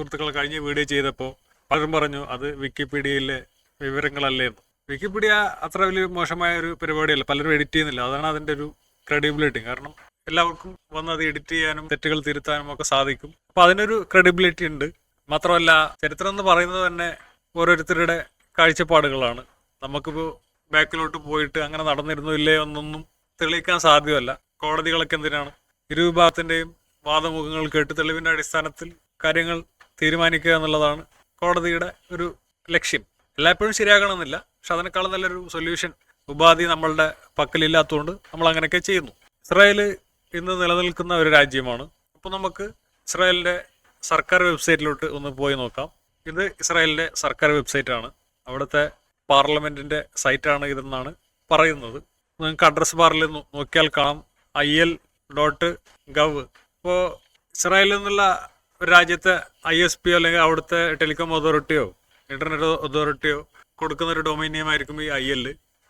സുഹൃത്തുക്കൾ കഴിഞ്ഞ വീഡിയോ ചെയ്തപ്പോൾ പലരും പറഞ്ഞു അത് വിക്കിപീഡിയയിലെ വിവരങ്ങളല്ലേ എന്ന്. വിക്കിപീഡിയ അത്ര വലിയ മോശമായ ഒരു പരിപാടിയല്ല. പലരും എഡിറ്റ് ചെയ്യുന്നില്ല. അതാണ് അതിന്റെ ഒരു ക്രെഡിബിലിറ്റി കാരണം എല്ലാവർക്കും വന്ന് അത് എഡിറ്റ് ചെയ്യാനും തെറ്റുകൾ തിരുത്താനും ഒക്കെ സാധിക്കും. അപ്പോൾ അതിനൊരു ക്രെഡിബിലിറ്റി ഉണ്ട്. മാത്രമല്ല ചരിത്രം എന്ന് പറയുന്നത് തന്നെ ഓരോരുത്തരുടെ കാഴ്ചപ്പാടുകളാണ്. നമുക്കിപ്പോൾ ബാക്കിലോട്ട് പോയിട്ട് അങ്ങനെ നടന്നിരുന്നു ഇല്ലേ എന്നൊന്നും തെളിയിക്കാൻ സാധ്യമല്ല. കോടതികളൊക്കെ എന്തിനാണ്? ഇരുവിഭാഗത്തിന്റെയും വാദമുഖങ്ങൾ കേട്ട് തെളിവിന്റെ അടിസ്ഥാനത്തിൽ കാര്യങ്ങൾ തീരുമാനിക്കുക എന്നുള്ളതാണ് കോടതിയുടെ ഒരു ലക്ഷ്യം. എല്ലായ്പ്പോഴും ശരിയാകണമെന്നില്ല. പക്ഷെ അതിനേക്കാളും നല്ലൊരു സൊല്യൂഷൻ ഉപാധി നമ്മളുടെ പക്കലില്ലാത്തതുകൊണ്ട് നമ്മൾ അങ്ങനെയൊക്കെ ചെയ്യുന്നു. ഇസ്രായേൽ ഇന്ന് നിലനിൽക്കുന്ന ഒരു രാജ്യമാണ്. അപ്പോൾ നമുക്ക് ഇസ്രായേലിന്റെ സർക്കാർ വെബ്സൈറ്റിലോട്ട് ഒന്ന് പോയി നോക്കാം. ഇത് ഇസ്രായേലിന്റെ സർക്കാർ വെബ്സൈറ്റാണ്. അവിടുത്തെ പാർലമെന്റിന്റെ സൈറ്റാണ് ഇതെന്നാണ് പറയുന്നത്. നിങ്ങൾക്ക് അഡ്രസ് ബാറിൽ നോക്കിയാൽ കാണാം. I L dot gov. ഇപ്പോൾ ഇസ്രായേലിൽ നിന്നുള്ള ഒരു രാജ്യത്തെ ഐ എസ് പിയോ അല്ലെങ്കിൽ അവിടുത്തെ ടെലികോം അതോറിറ്റിയോ ഇന്റർനെറ്റ് അതോറിറ്റിയോ കൊടുക്കുന്ന ഒരു ഡൊമൈനിയം ആയിരിക്കും ഈ ഐ എൽ.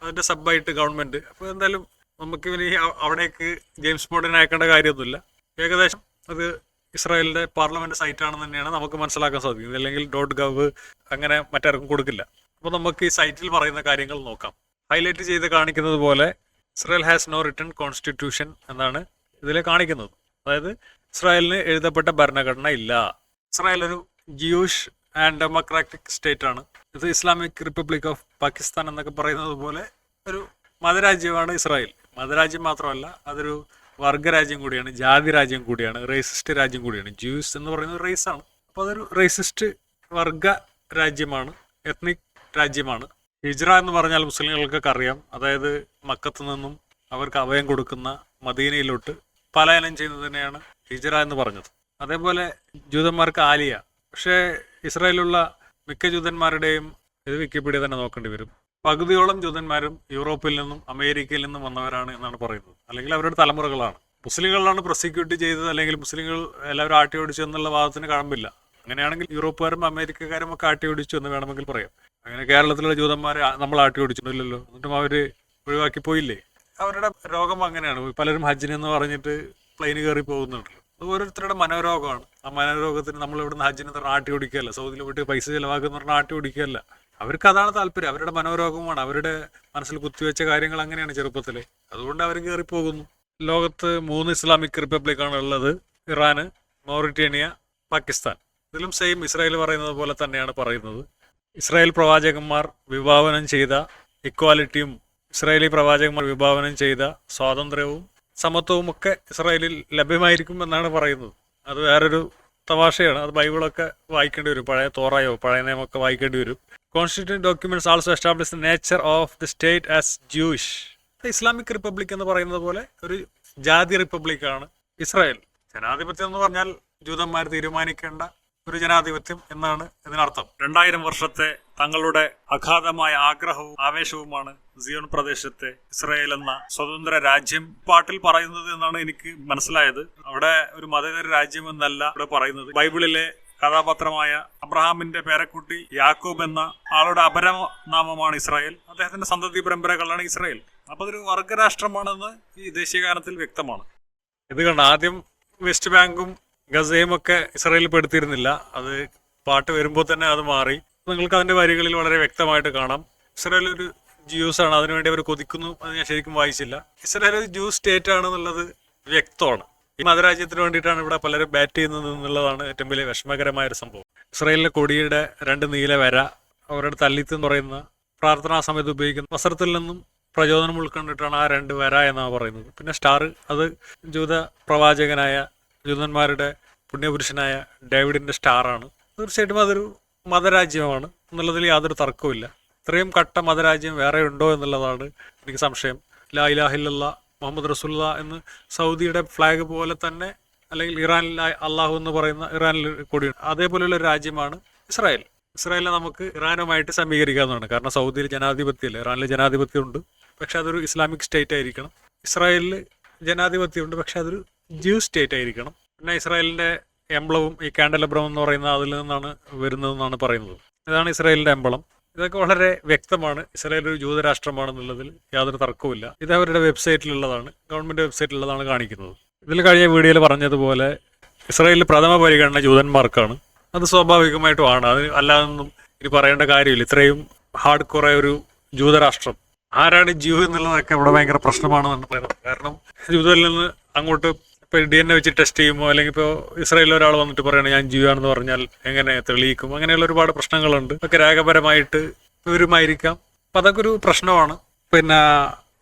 അതിന്റെ സബായിട്ട് ഗവൺമെന്റ്. അപ്പോൾ എന്തായാലും നമുക്ക് ഇനി അവിടേക്ക് ജെയിംസ് ബോണ്ടിനെ അയക്കേണ്ട കാര്യമൊന്നുമില്ല. ഏകദേശം അത് ഇസ്രായേലിന്റെ പാർലമെന്റ് സൈറ്റ് ആണെന്ന് തന്നെയാണ് നമുക്ക് മനസ്സിലാക്കാൻ സാധിക്കുന്നത്. അല്ലെങ്കിൽ ഡോട്ട് ഗവ് അങ്ങനെ മറ്റാർക്കും കൊടുക്കില്ല. അപ്പോൾ നമുക്ക് ഈ സൈറ്റിൽ പറയുന്ന കാര്യങ്ങൾ നോക്കാം. ഹൈലൈറ്റ് ചെയ്ത് കാണിക്കുന്നത് പോലെ Israel has no return constitution എന്നാണ് ഇതിൽ കാണിക്കുന്നത്. അതായത് ഇസ്രായേലിന് എഴുതപ്പെട്ട ഭരണഘടന ഇല്ല. ഇസ്രായേൽ ഒരു ജിയൂഷ് ആൻഡ് ഡെമോക്രാറ്റിക് സ്റ്റേറ്റ് ആണ്. ഇത് ഇസ്ലാമിക് റിപ്പബ്ലിക് ഓഫ് പാകിസ്ഥാൻ എന്നൊക്കെ പറയുന്നത് പോലെ ഒരു മതരാജ്യമാണ് ഇസ്രായേൽ. മതരാജ്യം മാത്രമല്ല അതൊരു വർഗരാജ്യം കൂടിയാണ് ജാതി രാജ്യം കൂടിയാണ് റേസിസ്റ്റ് രാജ്യം കൂടിയാണ്. ജ്യൂസ് എന്ന് പറയുന്നത് റേസ് ആണ്. അപ്പോൾ അതൊരു റേസിസ്റ്റ് വർഗ രാജ്യമാണ് എത്നിക് രാജ്യമാണ്. ഹിജ്റ എന്ന് പറഞ്ഞാൽ മുസ്ലിങ്ങൾക്കൊക്കെ അറിയാം. അതായത് മക്കത്ത് നിന്നും അവർക്ക് അഭയം കൊടുക്കുന്ന മദീനയിലോട്ട് പലായനം ചെയ്യുന്നതിനെയാണ് ഹിജ്റ എന്ന് പറഞ്ഞത്. അതേപോലെ ജൂതന്മാർക്ക് ആലിയ. പക്ഷേ ഇസ്രായേലുള്ള മിക്ക ജൂതന്മാരുടെയും ഇത് വിക്കിപീഡിയ തന്നെ നോക്കേണ്ടി വരും. പകുതിയോളം ജൂതന്മാരും യൂറോപ്പിൽ നിന്നും അമേരിക്കയിൽ നിന്നും വന്നവരാണ് എന്നാണ് പറയുന്നത്. അല്ലെങ്കിൽ അവരുടെ തലമുറകളാണ്. മുസ്ലിങ്ങളാണ് പ്രോസിക്യൂട്ട് ചെയ്തത് അല്ലെങ്കിൽ മുസ്ലിങ്ങൾ എല്ലാവരും ആട്ടി ഓടിച്ചു എന്നുള്ള വാദത്തിന് കഴമ്പില്ല. അങ്ങനെയാണെങ്കിൽ യൂറോപ്പുകാരും അമേരിക്കക്കാരും ഒക്കെ ആട്ടി ഓടിച്ചു എന്ന് വേണമെങ്കിൽ പറയാം. അങ്ങനെ കേരളത്തിലുള്ള ജൂതന്മാരെ നമ്മൾ ആട്ടി ഓടിച്ചിട്ടില്ലല്ലോ എന്നിട്ടും അവർ ഒഴിവാക്കി പോയില്ലേ? അവരുടെ രോഗം അങ്ങനെയാണ്. പലരും ഹജ്ജിനെന്ന് പറഞ്ഞിട്ട് പ്ലെയിന് കയറി പോകുന്നുണ്ടല്ലോ. അത് ഓരോരുത്തരുടെ മനോരോഗമാണ്. ആ മനോരോഗത്തിന് നമ്മൾ ഇവിടെ ഹജ്ജിനെ പറഞ്ഞാൽ ആട്ടി ഓടിക്കുകയല്ല സൗദിയിൽ പോയിട്ട് പൈസ ചിലവാക്കുന്ന പറഞ്ഞാൽ ആട്ടി ഓടിക്കുകയല്ല അവർക്ക് അതാണ് താല്പര്യം. അവരുടെ മനോരോഗമാണ് അവരുടെ മനസ്സിൽ കുത്തിവെച്ച കാര്യങ്ങൾ അങ്ങനെയാണ് ചെറുപ്പത്തിൽ. അതുകൊണ്ട് അവർ കയറിപ്പോകുന്നു. ലോകത്ത് മൂന്ന് ഇസ്ലാമിക് റിപ്പബ്ലിക്കാണ് ഉള്ളത്. ഇറാന് മൗറിറ്റേനിയ പാകിസ്ഥാൻ. ഇതിലും സെയിം ഇസ്രായേൽ പറയുന്നത് പോലെ തന്നെയാണ് പറയുന്നത്. ഇസ്രായേൽ പ്രവാചകന്മാർ വിഭാവനം ചെയ്ത ഇക്വാലിറ്റിയും ഇസ്രായേലി പ്രവാചകന്മാർ വിഭാവനം ചെയ്ത സ്വാതന്ത്ര്യവും സമത്വവും ഒക്കെ ഇസ്രായേലിൽ ലഭ്യമായിരിക്കും എന്നാണ് പറയുന്നത്. അത് വേറൊരു തമാശയാണ്. അത് ബൈബിളൊക്കെ വായിക്കേണ്ടി വരും. പഴയ തോറായോ പഴയ നിയമമൊക്കെ വായിക്കേണ്ടി വരും. Constitution documents also establish the nature of the state as Jewish Islamic republic എന്ന് പറയുന്നത് പോലെ ഒരു ജാതി റിപ്പബ്ലിക്കാണ് ഇസ്രായേൽ. ജനാധിപത്യം എന്ന് പറഞ്ഞാൽ ജൂതന്മാർ തീരുമാനിക്കേണ്ട ഒരു ജനാധിപത്യം എന്നാണ് ഇതിനർത്ഥം. രണ്ടായിരം വർഷത്തെ തങ്ങളുടെ അഗാധമായ ആഗ്രഹവും ആവേശവുമാണ് സിയോൺ പ്രദേശത്തെ ഇസ്രായേൽ എന്ന സ്വതന്ത്ര രാജ്യം പാട്ടിൽ പറയുന്നത് എന്നാണ് എനിക്ക് മനസ്സിലായത്. അവിടെ ഒരു മതേതര രാജ്യം എന്നല്ല ഇവിടെ പറയുന്നത്. ബൈബിളിലെ കഥാപാത്രമായ അബ്രഹാമിന്റെ പേരക്കുട്ടി യാക്കോബ് എന്ന ആളുടെ അപരനാമമാണ് ഇസ്രായേൽ. അദ്ദേഹത്തിന്റെ സന്തതി പരമ്പരകളാണ് ഇസ്രായേൽ. അപ്പൊ അതൊരു വർഗരാഷ്ട്രമാണെന്ന് ഈ ദേശീയഗാനത്തിൽ വ്യക്തമാണ്. ഇത് കണ്ട ആദ്യം വെസ്റ്റ് ബാങ്കും ഗസയും ഒക്കെ ഇസ്രായേലിൽ പെടുത്തിയിരുന്നില്ല. അത് പാട്ട് വരുമ്പോൾ തന്നെ അത് മാറി. നിങ്ങൾക്ക് അതിന്റെ വരികളിൽ വളരെ വ്യക്തമായിട്ട് കാണാം. ഇസ്രായേൽ ഒരു ജ്യൂസ് ആണ് അതിനുവേണ്ടി അവർ കൊതിക്കുന്നു അത് ഞാൻ ശരിക്കും വായിച്ചില്ല. ഇസ്രായേൽ ഒരു ജ്യൂസ് സ്റ്റേറ്റ് ആണെന്നുള്ളത് വ്യക്തമാണ്. ഈ മതരാജ്യത്തിന് വേണ്ടിയിട്ടാണ് ഇവിടെ പലരും ബാറ്റ് ചെയ്യുന്നത് എന്നുള്ളതാണ് ഏറ്റവും വലിയ വിഷമകരമായ ഒരു സംഭവം. ഇസ്രായേലിലെ കൊടിയുടെ രണ്ട് നീല വര അവരുടെ തല്ലിത്ത് എന്ന് പറയുന്ന പ്രാർത്ഥനാ സമയത്ത് ഉപയോഗിക്കുന്ന വസ്ത്രത്തിൽ നിന്നും പ്രചോദനം ഉൾക്കൊണ്ടിട്ടാണ് ആ രണ്ട് വര എന്നാണ് പറയുന്നത്. പിന്നെ സ്റ്റാർ അത് ജൂത പ്രവാചകനായ ജൂതന്മാരുടെ പുണ്യപുരുഷനായ ഡേവിഡിന്റെ സ്റ്റാറാണ് തീർച്ചയായിട്ടും അതൊരു മതരാജ്യമാണ് എന്നുള്ളതിൽ യാതൊരു തർക്കവുമില്ല. ഇത്രയും കട്ട മതരാജ്യം വേറെ ഉണ്ടോ എന്നുള്ളതാണ് എനിക്ക് സംശയം. ലാ ഇലാഹില്ല മുഹമ്മദ് റസൂല്ല എന്ന് സൗദിയുടെ ഫ്ലാഗ് പോലെ തന്നെ അല്ലെങ്കിൽ ഇറാനിൽ അള്ളാഹു എന്ന് പറയുന്ന ഇറാനിൽ കൂടിയുണ്ട്. അതേപോലെയുള്ള ഒരു രാജ്യമാണ് ഇസ്രായേൽ. ഇസ്രായേലിനെ നമുക്ക് ഇറാനുമായിട്ട് സമീകരിക്കാവുന്നതാണ് കാരണം സൗദിയിൽ ജനാധിപത്യമില്ല. ഇറാനിൽ ജനാധിപത്യമുണ്ട്. പക്ഷെ അതൊരു ഇസ്ലാമിക് സ്റ്റേറ്റ് ആയിരിക്കണം. ഇസ്രായേലിൽ ജനാധിപത്യമുണ്ട്. പക്ഷെ അതൊരു ജ്യൂ സ്റ്റേറ്റ് ആയിരിക്കണം. പിന്നെ ഇസ്രായേലിന്റെ എംബ്ലവും ഈ കാൻഡലബ്രം എന്ന് പറയുന്ന അതിൽ നിന്നാണ് വരുന്നതെന്നാണ് പറയുന്നത്. ഇതാണ് ഇസ്രായേലിന്റെ എംബളം. ഇതൊക്കെ വളരെ വ്യക്തമാണ്. ഇസ്രായേൽ ഒരു ജൂതരാഷ്ട്രമാണെന്നുള്ളതിൽ യാതൊരു തർക്കവുമില്ല. ഇത് അവരുടെ വെബ്സൈറ്റിലുള്ളതാണ്. ഗവൺമെന്റ് വെബ്സൈറ്റിലുള്ളതാണ് കാണിക്കുന്നത്. ഇതിൽ കഴിഞ്ഞ വീഡിയോയിൽ പറഞ്ഞതുപോലെ ഇസ്രായേലിൽ പ്രഥമ പരിഗണന ജൂതന്മാർക്കാണ്. അത് സ്വാഭാവികമായിട്ടുമാണ് അത് അല്ലാതൊന്നും ഇനി പറയേണ്ട കാര്യമില്ല. ഇത്രയും ഹാർഡ് കുറെ ഒരു ജൂതരാഷ്ട്രം. ആരാണ് ജ്യൂ എന്നുള്ളതൊക്കെ ഇവിടെ ഭയങ്കര പ്രശ്നമാണെന്നാണ് പറയുന്നത്. കാരണം ജൂതരിൽ നിന്ന് അങ്ങോട്ട് ഇപ്പൊ ഡി എൻ എ വെച്ച് ടെസ്റ്റ് ചെയ്യുമോ? അല്ലെങ്കിൽ ഇപ്പോൾ ഇസ്രായേലിൽ ഒരാൾ വന്നിട്ട് പറയണേ ഞാൻ ജീവാണെന്ന് പറഞ്ഞാൽ എങ്ങനെ തെളിയിക്കും? അങ്ങനെയുള്ള ഒരുപാട് പ്രശ്നങ്ങളുണ്ട്. ഒക്കെ രേഖപരമായിട്ട് വിവരമായിരിക്കാം. അപ്പം അതൊക്കെ ഒരു പ്രശ്നമാണ്. പിന്നെ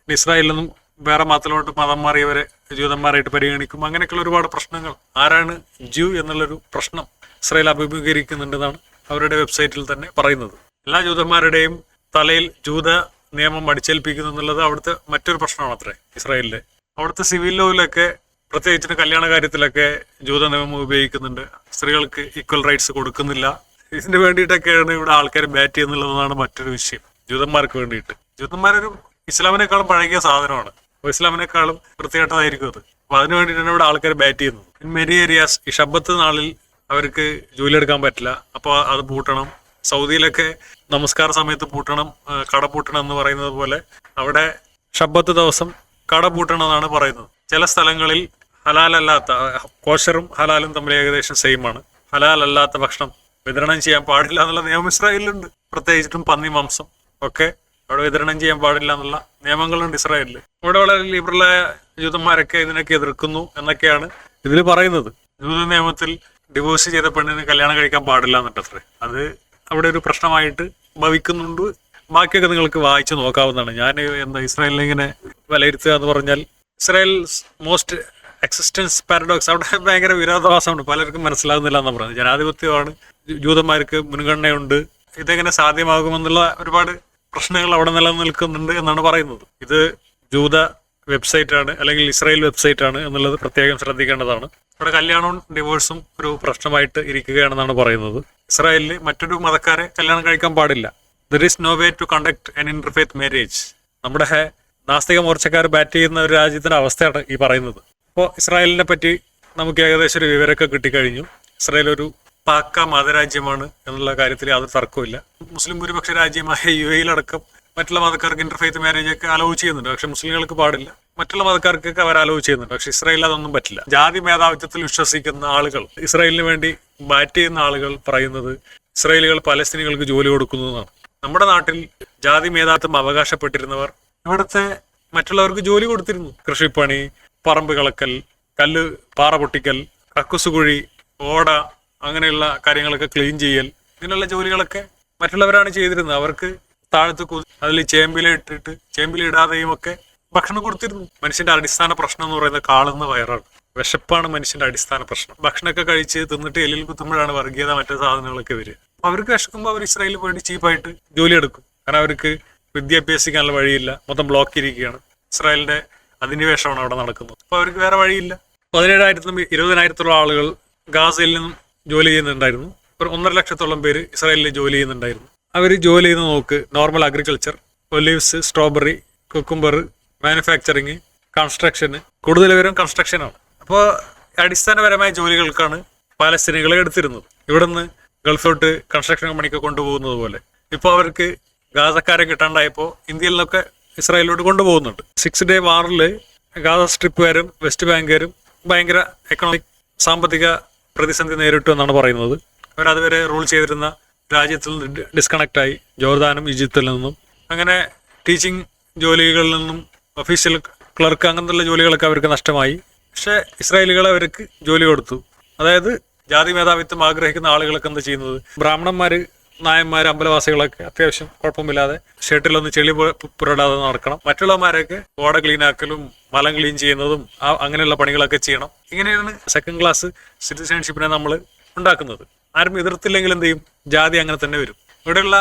ഇസ്രായേലിൽ നിന്നും വേറെ മതത്തിലോട്ട് മതം മാറിയവരെ ജൂതന്മാരായിട്ട് പരിഗണിക്കും. അങ്ങനെയൊക്കെയുള്ള ഒരുപാട് പ്രശ്നങ്ങൾ. ആരാണ് ജ്യൂ എന്നുള്ളൊരു പ്രശ്നം ഇസ്രായേൽ അഭിമുഖീകരിക്കുന്നുണ്ടെന്നാണ് അവരുടെ വെബ്സൈറ്റിൽ തന്നെ പറയുന്നത്. എല്ലാ ജൂതന്മാരുടെയും തലയിൽ ജൂത നിയമം അടിച്ചേൽപ്പിക്കുന്നു എന്നുള്ളത് അവിടുത്തെ മറ്റൊരു പ്രശ്നമാണ് അത്രേ ഇസ്രായേലിലെ. അവിടുത്തെ സിവിൽ ലോയിലൊക്കെ പ്രത്യേകിച്ചിട്ട് കല്യാണ കാര്യത്തിലൊക്കെ ജൂത നിയമം ഉപയോഗിക്കുന്നുണ്ട്. സ്ത്രീകൾക്ക് ഈക്വൽ റൈറ്റ്സ് കൊടുക്കുന്നില്ല. ഇതിന് വേണ്ടിയിട്ടൊക്കെയാണ് ഇവിടെ ആൾക്കാർ ബാറ്റ് ചെയ്യുന്നുള്ളതാണ് മറ്റൊരു വിഷയം. ജൂതന്മാർക്ക് വേണ്ടിയിട്ട്. ജൂതന്മാരൊരു ഇസ്ലാമിനേക്കാളും പഴകിയ സാധനമാണ്. ഇസ്ലാമിനേക്കാളും വൃത്തികെട്ടതായിരിക്കും അത്. അപ്പൊ അതിന് വേണ്ടിയിട്ടാണ് ഇവിടെ ആൾക്കാർ ബാറ്റ് ചെയ്യുന്നത്. ഇൻ മെനി ഏരിയാസ് ഈ ഷബത്ത് നാളിൽ അവർക്ക് ജോലി എടുക്കാൻ പറ്റില്ല. അപ്പോൾ അത് പൂട്ടണം. സൗദിയിലൊക്കെ നമസ്കാര സമയത്ത് പൂട്ടണം കട പൂട്ടണം എന്ന് പറയുന്നത് പോലെ അവിടെ ഷബത്ത് ദിവസം കട പൂട്ടണം എന്നാണ് പറയുന്നത്. ചില സ്ഥലങ്ങളിൽ ഹലാലല്ലാത്ത കോശറും ഹലാലും തമ്മിൽ ഏകദേശം സെയിം ആണ്. ഹലാലല്ലാത്ത ഭക്ഷണം വിതരണം ചെയ്യാൻ പാടില്ല എന്നുള്ള നിയമം ഇസ്രായേലിലുണ്ട്. പ്രത്യേകിച്ചിട്ടും പന്നി മാംസം ഒക്കെ അവിടെ വിതരണം ചെയ്യാൻ പാടില്ല എന്നുള്ള നിയമങ്ങളുണ്ട് ഇസ്രായേലിൽ ഇവിടെ വളരെ ലിബറലായ ജൂതന്മാരൊക്കെ ഇതിനൊക്കെ എതിർക്കുന്നു എന്നൊക്കെയാണ് ഇതിൽ പറയുന്നത്. ജൂത നിയമത്തിൽ ഡിവോഴ്സ് ചെയ്ത പെണ്ണിന് കല്യാണം കഴിക്കാൻ പാടില്ല എന്നിട്ടത്രേ അത് അവിടെ ഒരു പ്രശ്നമായിട്ട് ഭവിക്കുന്നുണ്ട്. ബാക്കിയൊക്കെ നിങ്ങൾക്ക് വായിച്ചു നോക്കാവുന്നതാണ്. ഞാൻ എന്താ ഇസ്രായേലിനെ ഇങ്ങനെ വിലയിരുത്തുക എന്ന് പറഞ്ഞാൽ ഇസ്രായേൽ മോസ്റ്റ് എക്സിസ്റ്റൻസ് പാരഡോക്സ് അവിടെ ഭയങ്കര വിരോധാഭാസമുണ്ട്. പലർക്കും മനസ്സിലാകുന്നില്ല എന്നാണ് പറയുന്നത്. ജനാധിപത്യമാണ് ജൂതന്മാർക്ക് മുൻഗണനയുണ്ട്. ഇതെങ്ങനെ സാധ്യമാകുമെന്നുള്ള ഒരുപാട് പ്രശ്നങ്ങൾ അവിടെ നിലനിൽക്കുന്നുണ്ട് എന്നാണ് പറയുന്നത്. ഇത് ജൂത വെബ്സൈറ്റാണ് അല്ലെങ്കിൽ ഇസ്രായേൽ വെബ്സൈറ്റാണ് എന്നുള്ളത് പ്രത്യേകം ശ്രദ്ധിക്കേണ്ടതാണ്. ഇവിടെ കല്യാണവും ഡിവോഴ്സും ഒരു പ്രശ്നമായിട്ട് ഇരിക്കുകയാണെന്നാണ് പറയുന്നത്. ഇസ്രായേലിൽ മറ്റൊരു മതക്കാരെ കല്യാണം കഴിക്കാൻ പാടില്ല. There is no way to conduct an interfaith marriage നമ്മുടെ നാസ്തിക മോർച്ചക്കാർ ബാറ്റ് ചെയ്യുന്ന ഒരു രാജ്യത്തിന്റെ അവസ്ഥയാണ് ഈ പറയുന്നത്. അപ്പോൾ ഇസ്രായേലിനെ പറ്റി നമുക്ക് ഏകദേശം ഒരു വിവരമൊക്കെ കിട്ടിക്കഴിഞ്ഞു. ഇസ്രായേൽ ഒരു പാക്ക മതരാജ്യമാണ് എന്നുള്ള കാര്യത്തിൽ യാതൊരു തർക്കമില്ല മുസ്ലിം ഭൂരിപക്ഷ രാജ്യമായ യു എയിലടക്കം മറ്റുള്ള മതക്കാർക്ക് ഇന്റർഫെയ്ത്ത് മാരേജ് ഒക്കെ അലോ ചെയ്യുന്നുണ്ട്. പക്ഷെ മുസ്ലിങ്ങൾക്ക് പാടില്ല. മറ്റുള്ള മതക്കാർക്കൊക്കെ അവർ അലോ ചെയ്യുന്നുണ്ട്. പക്ഷെ ഇസ്രായേലിൽ അതൊന്നും പറ്റില്ല. ജാതി മേധാവിത്വത്തിൽ വിശ്വസിക്കുന്ന ആളുകൾ ഇസ്രായേലിന് വേണ്ടി ബാറ്റ് ചെയ്യുന്ന ആളുകൾ പറയുന്നത് ഇസ്രായേലുകൾ പലസ്തീനികൾക്ക് ജോലി കൊടുക്കുന്നതാണ് നമ്മുടെ നാട്ടിൽ ജാതി മേധാവിത്വം അവകാശപ്പെട്ടിരുന്നവർ ഇവിടുത്തെ മറ്റുള്ളവർക്ക് ജോലി കൊടുത്തിരുന്നു. കൃഷിപ്പണി പറമ്പ് കളക്കൽ കല്ല് പാറ പൊട്ടിക്കൽ കക്കുസുകുഴി ഓട അങ്ങനെയുള്ള കാര്യങ്ങളൊക്കെ ക്ലീൻ ചെയ്യൽ ഇങ്ങനെയുള്ള ജോലികളൊക്കെ മറ്റുള്ളവരാണ് ചെയ്തിരുന്നത്. അവർക്ക് താഴത്ത് കു അതിൽ ചേമ്പില ഇട്ടിട്ട് ചേമ്പില ഇടാതെയും ഒക്കെ ഭക്ഷണം കൊടുത്തിരുന്നു. മനുഷ്യന്റെ അടിസ്ഥാന പ്രശ്നം എന്ന് പറയുന്നത് കാളുന്ന വയറാണ്. വിശപ്പാണ് മനുഷ്യന്റെ അടിസ്ഥാന പ്രശ്നം. ഭക്ഷണമൊക്കെ കഴിച്ച് തിന്നിട്ട് എല്ലിൽ കുത്തുമ്പോഴാണ് വർഗീയത മറ്റു സാധനങ്ങളൊക്കെ വരിക. അവർക്ക് വിശക്കുമ്പോൾ അവർ ഇസ്രായേലിൽ പോയിട്ട് ചീപ്പായിട്ട് ജോലി എടുക്കും. കാരണം അവർക്ക് വിദ്യാഭ്യാസിക്കാനുള്ള വഴിയില്ല. മൊത്തം ബ്ലോക്ക് ഇരിക്കുകയാണ് ഇസ്രായേലിന്റെ അധിനിവേശമാണ് അവിടെ നടക്കുന്നത്. അപ്പൊ അവർക്ക് വേറെ വഴിയില്ല. പതിനേഴായിരത്തിനും ഇരുപതിനായിരത്തോളം ആളുകൾ ഗാസയിൽ നിന്നും ജോലി ചെയ്യുന്നുണ്ടായിരുന്നു. ഒരു ഒന്നര ലക്ഷത്തോളം പേര് ഇസ്രായേലിൽ ജോലി ചെയ്യുന്നുണ്ടായിരുന്നു. അവർ ജോലി ചെയ്യുന്ന നോക്ക് normal agriculture olives strawberry cucumber manufacturing കൺസ്ട്രക്ഷന് കൂടുതൽ പേരും കൺസ്ട്രക്ഷനാണ് അപ്പോൾ അടിസ്ഥാനപരമായ ജോലികൾക്കാണ് പാലസ്തീനികളെ എടുത്തിരുന്നത്. ഇവിടുന്ന് ഗൾഫിലോട്ട് കൺസ്ട്രക്ഷൻ കമ്പനിക്ക് കൊണ്ടുപോകുന്നത് പോലെ. ഇപ്പോൾ അവർക്ക് ഗാസക്കാരെ കിട്ടാണ്ടായപ്പോൾ ഇന്ത്യയിൽ നിന്നൊക്കെ ഇസ്രായേലിലോട്ട് കൊണ്ടുപോകുന്നുണ്ട്. സിക്സ് ഡേ വാറിൽ ഗാസ സ്ട്രിപ്പുകാരും വെസ്റ്റ് ബാങ്കുകാരും ഭയങ്കര എക്കണോമിക് സാമ്പത്തിക പ്രതിസന്ധി നേരിട്ടു എന്നാണ് പറയുന്നത്. അവരതുവരെ റൂൾ ചെയ്തിരുന്ന രാജ്യത്തിൽ നിന്ന് ഡിസ്കണക്റ്റ് ആയി. ജോർദാനും ഈജിപ്തിൽ നിന്നും. അങ്ങനെ ടീച്ചിങ് ജോലികളിൽ നിന്നും ഒഫീഷ്യൽ ക്ലർക്ക് അങ്ങനെയുള്ള ജോലികളൊക്കെ അവർക്ക് നഷ്ടമായി. പക്ഷേ ഇസ്രായേലികൾ അവർക്ക് ജോലി കൊടുത്തു. അതായത് ജാതി മേധാവിത്വം ആഗ്രഹിക്കുന്ന ആളുകളൊക്കെ എന്താ ചെയ്യുന്നത്? ബ്രാഹ്മണന്മാര് നായന്മാർ അമ്പലവാസികളൊക്കെ അത്യാവശ്യം കുഴപ്പമില്ലാതെ ഷർട്ടിലൊന്ന് ചെളി പുരടാതെ നടക്കണം. മറ്റുള്ളവന്മാരൊക്കെ ഓട ക്ലീൻ ആക്കലും മലം ക്ലീൻ ചെയ്യുന്നതും ആ അങ്ങനെയുള്ള പണികളൊക്കെ ചെയ്യണം. ഇങ്ങനെയാണ് സെക്കൻഡ് ക്ലാസ് സിറ്റിസൺഷിപ്പിനെ നമ്മൾ ഉണ്ടാക്കുന്നത്. ആരും എതിർത്തില്ലെങ്കിൽ എന്ത് ചെയ്യും? ജാതി അങ്ങനെ തന്നെ വരും. ഇവിടെയുള്ള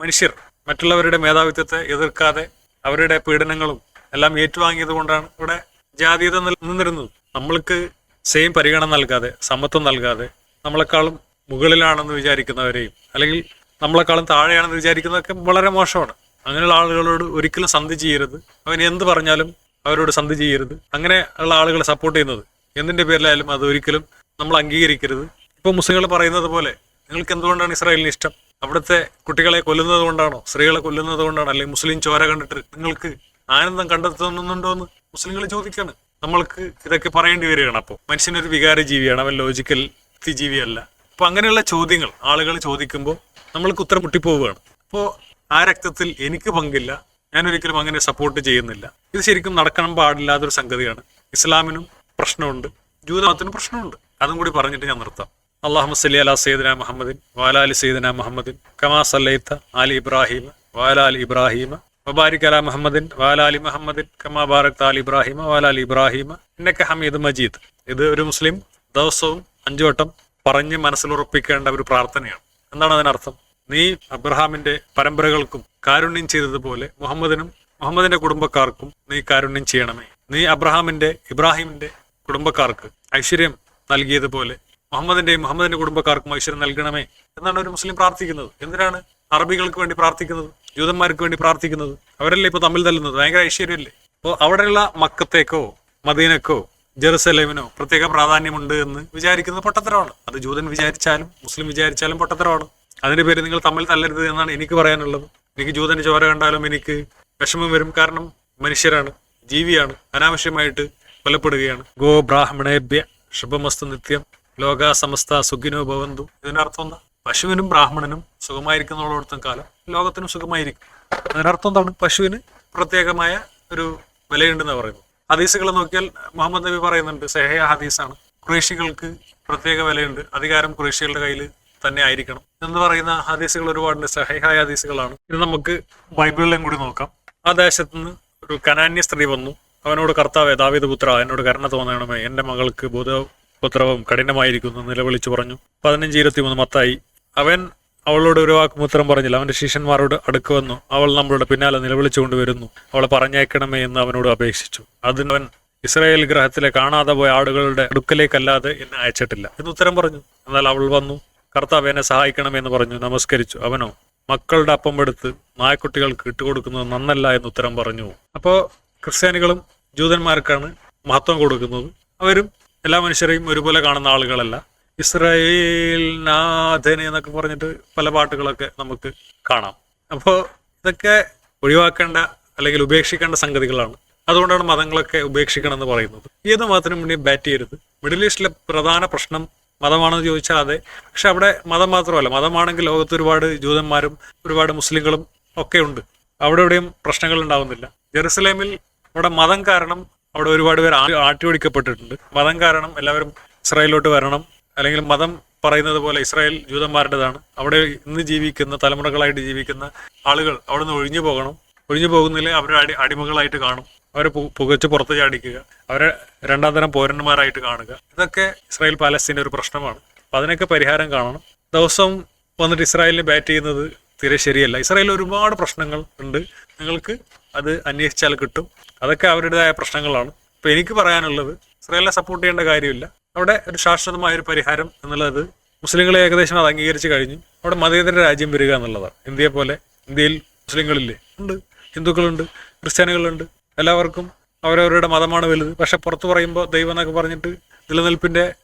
മനുഷ്യർ മറ്റുള്ളവരുടെ മേധാവിത്വത്തെ എതിർക്കാതെ അവരുടെ പീഡനങ്ങളും എല്ലാം ഏറ്റുവാങ്ങിയത് കൊണ്ടാണ് ഇവിടെ ജാതീയത നിന്നിരുന്നത്. നമ്മൾക്ക് സെയിം പരിഗണന നൽകാതെ സമത്വം നൽകാതെ നമ്മളെക്കാളും മുകളിലാണെന്ന് വിചാരിക്കുന്നവരെയും അല്ലെങ്കിൽ നമ്മളെക്കാളും താഴെയാണെന്ന് വിചാരിക്കുന്നതൊക്കെ വളരെ മോശമാണ്. അങ്ങനെയുള്ള ആളുകളോട് ഒരിക്കലും സന്ധി ചെയ്യരുത്. അവൻ എന്ത് പറഞ്ഞാലും അവരോട് സന്ധി ചെയ്യരുത്. അങ്ങനെ ഉള്ള ആളുകളെ സപ്പോർട്ട് ചെയ്യുന്നത്. എന്തിന്റെ പേരിലായാലും അത് ഒരിക്കലും നമ്മൾ അംഗീകരിക്കരുത്. ഇപ്പൊ മുസ്ലിങ്ങൾ പറയുന്നത് പോലെ നിങ്ങൾക്ക് എന്തുകൊണ്ടാണ് ഇസ്രായേലിന് ഇഷ്ടം? അവിടുത്തെ കുട്ടികളെ കൊല്ലുന്നത് കൊണ്ടാണോ? സ്ത്രീകളെ കൊല്ലുന്നത് കൊണ്ടാണോ? അല്ലെങ്കിൽ മുസ്ലിം ചോര കണ്ടിട്ട് നിങ്ങൾക്ക് ആനന്ദം കണ്ടെത്തുന്നുണ്ടോ എന്ന് മുസ്ലിങ്ങൾ ചോദിക്കാണ്. നമ്മൾക്ക് ഇതൊക്കെ പറയേണ്ടി വരികയാണ് അപ്പോൾ മനുഷ്യനൊരു വികാര ജീവിയാണ് അവൻ ലോജിക്കൽ ജീവിയല്ല അപ്പോൾ അങ്ങനെയുള്ള ചോദ്യങ്ങൾ ആളുകൾ ചോദിക്കുമ്പോൾ നമ്മൾക്ക് ഉത്തരം മുട്ടിപ്പോവുകയാണ് അപ്പോൾ ആ രക്തത്തിൽ എനിക്ക് പങ്കില്ല. ഞാൻ ഒരിക്കലും അങ്ങനെ സപ്പോർട്ട് ചെയ്യുന്നില്ല. ഇത് ശരിക്കും നടക്കണം പാടില്ലാത്തൊരു സംഗതിയാണ്. ഇസ്ലാമിനും പ്രശ്നമുണ്ട്. ജൂതമതത്തിനും പ്രശ്നമുണ്ട്. അതും കൂടി പറഞ്ഞിട്ട് ഞാൻ നിർത്താം. അള്ളാഹു സല്ലി അലാ സയ്യിദന മുഹമ്മദിൻ വാലാലി സയ്യിദന മുഹമ്മദിൻ കമാ സല്ലൈത്ത ആലി ഇബ്രാഹിം വാലാലി ഇബ്രാഹിമ വബാരിക് അല മുഹമ്മദിൻ വാലാലി മുഹമ്മദിൻ കമാ ബാരക് ആലി ഇബ്രാഹിം വാലാലി ഇബ്രാഹിമ എന്നൊക്കെ ഹമീദ് മജീദ്. ഇത് ഒരു മുസ്ലിം ദിവസവും അഞ്ചു വട്ടം പറഞ്ഞ് മനസ്സിലുറപ്പിക്കേണ്ട ഒരു പ്രാർത്ഥനയാണ്. എന്താണ് അതിനർത്ഥം. നീ അബ്രഹാമിന്റെ പരമ്പരകൾക്കും കാരുണ്യം ചെയ്തതുപോലെ മുഹമ്മദിനും മുഹമ്മദിന്റെ കുടുംബക്കാർക്കും നീ കാരുണ്യം ചെയ്യണമേ. നീ അബ്രഹാമിന്റെ ഇബ്രാഹിമിന്റെ കുടുംബക്കാർക്ക് ഐശ്വര്യം നൽകിയതുപോലെ മുഹമ്മദിന്റെയും മുഹമ്മദിന്റെ കുടുംബക്കാർക്കും ഐശ്വര്യം നൽകണമേ എന്നാണ് ഒരു മുസ്ലിം പ്രാർത്ഥിക്കുന്നത്. എന്തിനാണ് അറബികൾക്ക് വേണ്ടി പ്രാർത്ഥിക്കുന്നത്? ജൂതന്മാർക്ക് വേണ്ടി പ്രാർത്ഥിക്കുന്നത്? അവരല്ലേ ഇപ്പൊ തമ്മിൽ തല്ലുന്നത്? ഭയങ്കര ഐശ്വര്യമല്ലേ അപ്പോൾ അവിടെയുള്ള മക്കത്തേക്കോ മദീനക്കോ ജെറുസലേമിനോ പ്രത്യേക പ്രാധാന്യമുണ്ട് എന്ന് വിചാരിക്കുന്നത് പൊട്ടത്തരമാണ്. അത് ജൂതൻ വിചാരിച്ചാലും മുസ്ലിം വിചാരിച്ചാലും പൊട്ടത്തരമാണ്. അതിന്റെ പേര് നിങ്ങൾ തമ്മിൽ തല്ലരുത് എന്നാണ് എനിക്ക് പറയാനുള്ളത്. എനിക്ക് ജൂതന്റെ ചോര കണ്ടാലും എനിക്ക് വിഷമം വരും. കാരണം മനുഷ്യരാണ് ജീവിയാണ് അനാവശ്യമായിട്ട് കൊലപ്പെടുകയാണ്. ഗോ ബ്രാഹ്മണേഭ്യ ശുഭമസ്തു നിത്യം. ലോക സമസ്ത സുഖിനോ ഭവന്തു. ഇതിനർത്ഥം എന്താ? പശുവിനും ബ്രാഹ്മണനും സുഖമായിരിക്കുന്നിടത്തോളം കാലം ലോകത്തിനും സുഖമായിരിക്കും. അതിനർത്ഥം എന്താണ്? പശുവിന് പ്രത്യേകമായ ഒരു വിലയുണ്ടെന്ന് പറയുന്നു ഹദീസുകൾ നോക്കിയാൽ മുഹമ്മദ് നബി പറയുന്നുണ്ട് സെഹയ ഹദീസാണ്. കുറേശികൾക്ക് പ്രത്യേക വിലയുണ്ട്. അധികാരം കുറേശികളുടെ കയ്യിൽ തന്നെ ആയിരിക്കണം. എന്ന് പറയുന്ന ഹദീസുകൾ ഒരുപാടുണ്ട് സഹൈഹായ ഹദീസുകളാണ്. ഇത് നമുക്ക് ബൈബിളിലും കൂടി നോക്കാം. ആ ദേശത്ത് നിന്ന് ഒരു കനാന്യ സ്ത്രീ വന്നു. അവനോട് കർത്താവ് ദാവിദ് പുത്ര എന്നോട് കരുണ തോന്നണമേ. എന്റെ മകൾക്ക് ബോധപുത്രവും കഠിനമായിരിക്കുന്നു നിലവിളിച്ചു പറഞ്ഞു. പതിനഞ്ച് ഇരുപത്തിമൂന്ന് മത്തായി. അവൻ അവളോട് ഒരു വാക്കും ഉത്തരം പറഞ്ഞില്ല. അവന്റെ ശിഷ്യന്മാരോട് അടുക്ക് വന്നു. അവൾ നമ്മളുടെ പിന്നാലെ നിലവിളിച്ചുകൊണ്ട് വരുന്നു. അവളെ പറഞ്ഞേക്കണമേ എന്ന് അവനോട് അപേക്ഷിച്ചു. അതിനവൻ ഇസ്രായേൽ ഗ്രഹത്തിലെ കാണാതെ പോയ ആടുകളുടെ അടുക്കലേക്കല്ലാതെ എന്നെ അയച്ചിട്ടില്ല എന്ന് ഉത്തരം പറഞ്ഞു. എന്നാൽ അവൾ വന്നു. കർത്താവ് എന്നെ സഹായിക്കണമെന്ന് പറഞ്ഞു. നമസ്കരിച്ചു. അവനോ മക്കളുടെ അപ്പം എടുത്ത് നായക്കുട്ടികൾക്ക് ഇട്ടുകൊടുക്കുന്നത് നന്നല്ല എന്ന് ഉത്തരം പറഞ്ഞു. അപ്പോൾ ക്രിസ്ത്യാനികളും ജൂതന്മാർക്കാണ് മഹത്വം കൊടുക്കുന്നത്. അവരും എല്ലാ മനുഷ്യരെയും ഒരുപോലെ കാണുന്ന ആളുകളല്ല. ഇസ്രായേൽ നാഥന് എന്നൊക്കെ പറഞ്ഞിട്ട് പല പാട്ടുകളൊക്കെ നമുക്ക് കാണാം. അപ്പോൾ ഇതൊക്കെ ഒഴിവാക്കേണ്ട അല്ലെങ്കിൽ ഉപേക്ഷിക്കേണ്ട സംഗതികളാണ്. അതുകൊണ്ടാണ് മതങ്ങളൊക്കെ ഉപേക്ഷിക്കണം എന്ന് പറയുന്നത്. ഏത് മതത്തിനും മുന്നേ ബാറ്റ് ചെയ്യരുത്. മിഡിൽ ഈസ്റ്റിലെ പ്രധാന പ്രശ്നം മതമാണെന്ന് ചോദിച്ചാൽ അതെ പക്ഷെ അവിടെ മതം മാത്രമല്ല മതമാണെങ്കിൽ ലോകത്ത് ഒരുപാട് ജൂതന്മാരും ഒരുപാട് മുസ്ലിങ്ങളും ഒക്കെ ഉണ്ട്. അവിടെ എവിടെയും പ്രശ്നങ്ങൾ ഉണ്ടാവുന്നില്ല. ജെറുസലേമിൽ അവിടെ മതം കാരണം അവിടെ ഒരുപാട് പേർ ആട്ടി ഓടിക്കപ്പെട്ടിട്ടുണ്ട് മതം കാരണം എല്ലാവരും ഇസ്രായേലിലോട്ട് വരണം. അല്ലെങ്കിൽ മതം പറയുന്നത് പോലെ ഇസ്രായേൽ ജൂതന്മാരുടേതാണ്. അവിടെ ഇന്ന് ജീവിക്കുന്ന തലമുറകളായിട്ട് ജീവിക്കുന്ന ആളുകൾ അവിടെ നിന്ന് ഒഴിഞ്ഞു പോകണം. ഒഴിഞ്ഞു പോകുന്നില്ല അവരെ അടി അടിമകളായിട്ട് കാണും. അവരെ പുകച്ച് പുറത്ത് ചാടിക്കുക. അവരെ രണ്ടാം തരം പൗരന്മാരായിട്ട് കാണുക. ഇതൊക്കെ ഇസ്രായേൽ പാലസ്തീന്റെ ഒരു പ്രശ്നമാണ്. അപ്പം അതിനൊക്കെ പരിഹാരം കാണണം. ദിവസം വന്നിട്ട് ഇസ്രായേലിനെ ബാറ്റ് ചെയ്യുന്നത് തീരെ ശരിയല്ല. ഇസ്രായേലിൽ ഒരുപാട് പ്രശ്നങ്ങൾ ഉണ്ട്. നിങ്ങൾക്ക് അത് അന്വേഷിച്ചാൽ കിട്ടും. അതൊക്കെ അവരുടേതായ പ്രശ്നങ്ങളാണ്. ഇപ്പം എനിക്ക് പറയാനുള്ളത് ഇസ്രായേലിനെ സപ്പോർട്ട് ചെയ്യേണ്ട കാര്യമില്ല. അവിടെ ഒരു ശാശ്വതമായ ഒരു പരിഹാരം എന്നുള്ളത് മുസ്ലിങ്ങളെ ഏകദേശം അത് അംഗീകരിച്ച് കഴിഞ്ഞു. അവിടെ മതേതര രാജ്യം വരിക എന്നുള്ളതാണ്. ഇന്ത്യയെ പോലെ ഇന്ത്യയിൽ മുസ്ലിങ്ങളില്ലേ? ഉണ്ട്. ഹിന്ദുക്കളുണ്ട്. ക്രിസ്ത്യാനികളുണ്ട്. എല്ലാവർക്കും അവരവരുടെ മതമാണ് വലുത്. പക്ഷെ പുറത്തു പറയുമ്പോൾ ദൈവം എന്നൊക്കെ പറഞ്ഞിട്ട് നിലനിൽപ്പിന്റെ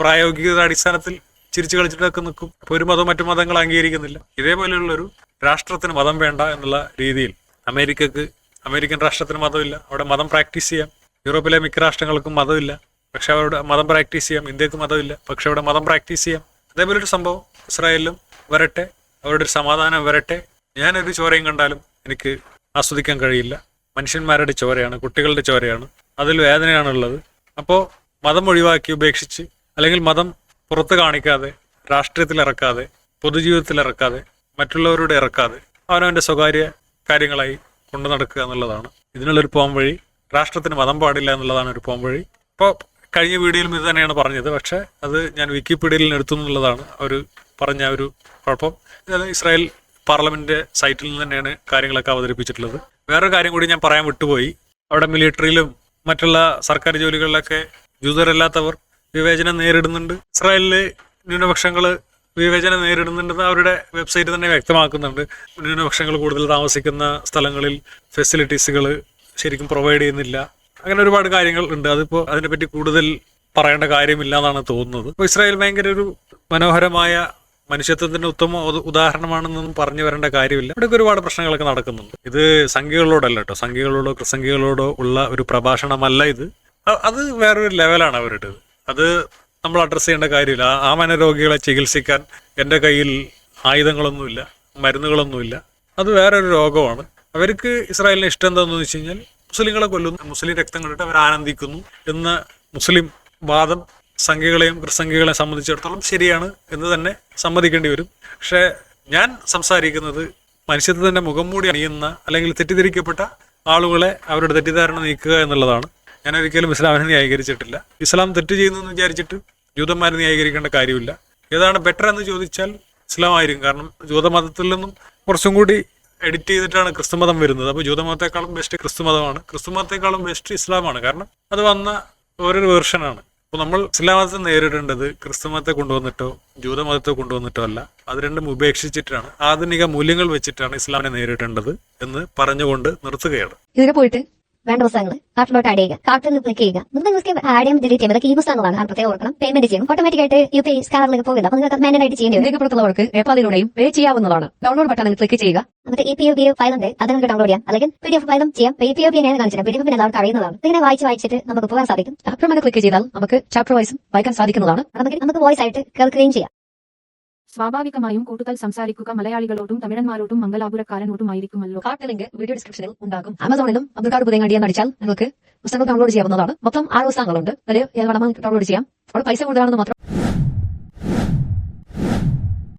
പ്രായോഗികത അടിസ്ഥാനത്തിൽ ചിരിച്ചു കളിച്ചിട്ടൊക്കെ നിൽക്കും. അപ്പോൾ ഒരു മതം മറ്റു മതങ്ങൾ അംഗീകരിക്കുന്നില്ല. ഇതേപോലെയുള്ളൊരു രാഷ്ട്രത്തിന് മതം വേണ്ട എന്നുള്ള രീതിയിൽ അമേരിക്കക്ക് അമേരിക്കൻ രാഷ്ട്രത്തിന് മതമില്ല. അവിടെ മതം പ്രാക്ടീസ് ചെയ്യാം. യൂറോപ്പിലെ മിക്ക രാഷ്ട്രങ്ങൾക്കും മതമില്ല. പക്ഷെ അവരുടെ മതം പ്രാക്ടീസ് ചെയ്യാം ഇന്ത്യയ്ക്ക് മതമില്ല. പക്ഷെ അവിടെ മതം പ്രാക്ടീസ് ചെയ്യാം. അതേപോലെ ഒരു സംഭവം ഇസ്രായേലിലും വരട്ടെ അവരുടെ ഒരു സമാധാനം വരട്ടെ. ഞാനൊരു ചോരയും കണ്ടാലും എനിക്ക് ആസ്വദിക്കാൻ കഴിയില്ല. മനുഷ്യന്മാരുടെ ചോരയാണ് കുട്ടികളുടെ ചോരയാണ് അതിൽ വേദനയാണുള്ളത്. അപ്പോൾ മതം ഒഴിവാക്കി ഉപേക്ഷിച്ച് അല്ലെങ്കിൽ മതം പുറത്ത് കാണിക്കാതെ രാഷ്ട്രീയത്തിൽ ഇറക്കാതെ പൊതുജീവിതത്തിൽ ഇറക്കാതെ മറ്റുള്ളവരോട് ഇറക്കാതെ അവനവന്റെ സ്വകാര്യ കാര്യങ്ങളായി കൊണ്ടു നടക്കുക എന്നുള്ളതാണ്. ഇതിനുള്ളൊരു പോം വഴി രാഷ്ട്രത്തിന് മതം പാടില്ല എന്നുള്ളതാണ് ഒരു പോം വഴി ഇപ്പോൾ കഴിഞ്ഞ വീഡിയോയിലും ഇത് തന്നെയാണ് പറഞ്ഞത്. പക്ഷേ അത് ഞാൻ വിക്കിപീഡിയയിൽ നിന്ന് എടുത്തു എന്നുള്ളതാണ് അവർ പറഞ്ഞ ഒരു കുഴപ്പം. ഇസ്രായേൽ പാർലമെന്റ് സൈറ്റിൽ നിന്ന് തന്നെയാണ് കാര്യങ്ങളൊക്കെ അവതരിപ്പിച്ചിട്ടുള്ളത്. വേറൊരു കാര്യം കൂടി ഞാൻ പറയാൻ വിട്ടുപോയി. അവിടെ മിലിറ്ററിയിലും മറ്റുള്ള സർക്കാർ ജോലികളിലൊക്കെ ജൂതരല്ലാത്തവർ വിവേചനം നേരിടുന്നുണ്ട്. ഇസ്രായേലിൽ ന്യൂനപക്ഷങ്ങൾ വിവേചനം നേരിടുന്നുണ്ടെന്ന് അവരുടെ വെബ്സൈറ്റ് തന്നെ വ്യക്തമാക്കുന്നുണ്ട്. ന്യൂനപക്ഷങ്ങൾ കൂടുതൽ താമസിക്കുന്ന സ്ഥലങ്ങളിൽ ഫെസിലിറ്റീസുകൾ ശരിക്കും പ്രൊവൈഡ് ചെയ്യുന്നില്ല. അങ്ങനെ ഒരുപാട് കാര്യങ്ങൾ ഉണ്ട്. അതിപ്പോ അതിനെപ്പറ്റി കൂടുതൽ പറയേണ്ട കാര്യമില്ല എന്നാണ് തോന്നുന്നത്. അപ്പോൾ ഇസ്രായേൽ ഭയങ്കര ഒരു മനോഹരമായ മനുഷ്യത്വത്തിന്റെ ഉത്തമ ഉദാഹരണമാണെന്നൊന്നും പറഞ്ഞു വരേണ്ട കാര്യമില്ല. ഇവിടെയൊക്കെ ഒരുപാട് പ്രശ്നങ്ങളൊക്കെ നടക്കുന്നുണ്ട്. ഇത് സംഖ്യകളോടല്ല കേട്ടോ സംഖ്യകളോടോ ക്രിസംഖ്യകളോടോ ഉള്ള ഒരു പ്രഭാഷണമല്ല ഇത്. അത് വേറൊരു ലെവലാണ് അവരുടേത്. അത് നമ്മൾ അഡ്രസ്സ് ചെയ്യേണ്ട കാര്യമില്ല. ആ മനരോഗികളെ ചികിത്സിക്കാൻ എന്റെ കയ്യിൽ ആയുധങ്ങളൊന്നുമില്ല മരുന്നുകളൊന്നുമില്ല. അത് വേറൊരു രോഗമാണ്. അവർക്ക് ഇസ്രായേലിന് ഇഷ്ടം എന്താണെന്ന് വെച്ച് കഴിഞ്ഞാൽ മുസ്ലിങ്ങളെ കൊല്ലുന്നു. മുസ്ലിം രക്തം കണ്ടിട്ട് അവർ ആനന്ദിക്കുന്നു എന്ന മുസ്ലിം വാദം സംഖ്യകളെയും പ്രസംഖ്യകളെയും സംബന്ധിച്ചിടത്തോളം ശരിയാണ് എന്ന് തന്നെ സമ്മതിക്കേണ്ടി വരും. പക്ഷേ ഞാൻ സംസാരിക്കുന്നത് മനുഷ്യത്വത്തിന്റെ മുഖം മൂടി അണിയുന്ന അല്ലെങ്കിൽ തെറ്റിദ്ധരിക്കപ്പെട്ട ആളുകളെ അവരുടെ തെറ്റിദ്ധാരണ നീക്കുക എന്നുള്ളതാണ്. ഞാൻ ഒരിക്കലും ഇസ്ലാമിനെ ന്യായീകരിച്ചിട്ടില്ല. ഇസ്ലാം തെറ്റ് ചെയ്യുന്നു വിചാരിച്ചിട്ട് ജൂതന്മാരെ ന്യായീകരിക്കേണ്ട കാര്യമില്ല. ഏതാണ് ബെറ്റർ എന്ന് ചോദിച്ചാൽ ഇസ്ലാമായിരിക്കും കാരണം ജൂതമതത്തിൽ നിന്നും കുറച്ചും കൂടി എഡിറ്റ് ചെയ്തിട്ടാണ് ക്രിസ്തുമതം വരുന്നത്. അപ്പോൾ ജൂതമതത്തെക്കാളും ബെസ്റ്റ് ക്രിസ്തുമതമാണ്. ക്രിസ്തുമതത്തെക്കാളും ബെസ്റ്റ് ഇസ്ലാമാണ്. കാരണം അത് വന്ന ഓരോരു വേർഷനാണ് അപ്പോൾ നമ്മൾ ഇസ്ലാമതത്തെ നേരിടേണ്ടത് ക്രിസ്തുമതത്തെ കൊണ്ടുവന്നിട്ടോ ജൂതമതത്തെ കൊണ്ടുവന്നിട്ടോ അല്ല. അത് രണ്ടും ഉപേക്ഷിച്ചിട്ടാണ്. ആധുനിക മൂല്യങ്ങൾ വെച്ചിട്ടാണ് ഇസ്ലാമിനെ നേരിടേണ്ടത് എന്ന് പറഞ്ഞുകൊണ്ട് നിർത്തുകയാണ്. ഇതിനെ പോയിട്ട് വേണ്ട പുസ്തകങ്ങൾ. കാർട്ടിലോട്ട് ആഡ് ചെയ്യുക. കാർട്ടിൽ ക്ലിക്ക് ചെയ്യുക. നിങ്ങൾക്ക് നിങ്ങൾക്ക് ആഡ് ചെയ്യാൻ ഡിലീറ്റ് ചെയ്യുമ്പോൾ അതൊക്കെ ഈ പുസ്തകങ്ങളാണ്. അത് പ്രത്യേകം ഓർക്കണം. പേയ്മെന്റ് ചെയ്യണം ഓട്ടോമാറ്റിക് ആയിട്ട് യു പി ഐ സ്കാനറിലേക്ക് പോകില്ല അപ്പോൾ നിങ്ങൾക്ക് മാനുവൽ ആയിട്ട് ചെയ്യേണ്ടി രേഖപ്പെടുത്തുന്നവർക്ക് പേപ്പാലിലൂടെയും പേ ചെയ്യാവുന്നതാണ്. ഡൗൺലോഡ് ബട്ടണിൽ ക്ലിക്ക് ചെയ്യുക. എന്നിട്ട് E P O P file ഉണ്ട്. അത് നിങ്ങൾക്ക് ഡൗൺലോഡ് ചെയ്യാം. അല്ലെങ്കിൽ പി ഡി എഫ് ഫയലും ചെയ്യാം. പി പി ഒ പി എങ്ങനെയാണ് കാണിച്ചത്. പി ഡി എഫ് എല്ലാവർക്കും അറിയുന്നതാണ്. ഇങ്ങനെ വായിച്ച് വായിച്ചിട്ട് നമുക്ക് പോകാൻ സാധിക്കും. ചാപ്റ്റർ ക്ലിക്ക് ചെയ്താൽ നമുക്ക് ചാപ്റ്റർ വൈസും വായിക്കാൻ സാധിക്കുന്നതാണ്. നമുക്ക് നമുക്ക് വോയിസ് ആയിട്ട് കേൾക്കുകയും ചെയ്യാം. സ്വാഭാവികമായും കൂടുതൽ സംസാരിക്കുക മലയാളികളോടും തമിഴന്മാരോടും മംഗലാപുരക്കാരനോടുമായിരിക്കുമല്ലോ. ആയിരിക്കുമല്ലോ വീഡിയോ ഡിസ്ക്രിപ്ഷനിൽ ഉണ്ടാകും. ആമസോണിലും അബ്ദുൽക്കാട് പുതിയ അടിച്ചാൽ നിങ്ങൾക്ക് പുസ്തകം ഡൗൺലോഡ് ചെയ്യാവുന്നതാണ്. മൊത്തം ആറ് പുസ്തകങ്ങളുണ്ട് അതിൽ ഏത് ഡൗൺലോഡ് ചെയ്യാം. അവിടെ പൈസ കൂടുതലാണെന്ന് മാത്രം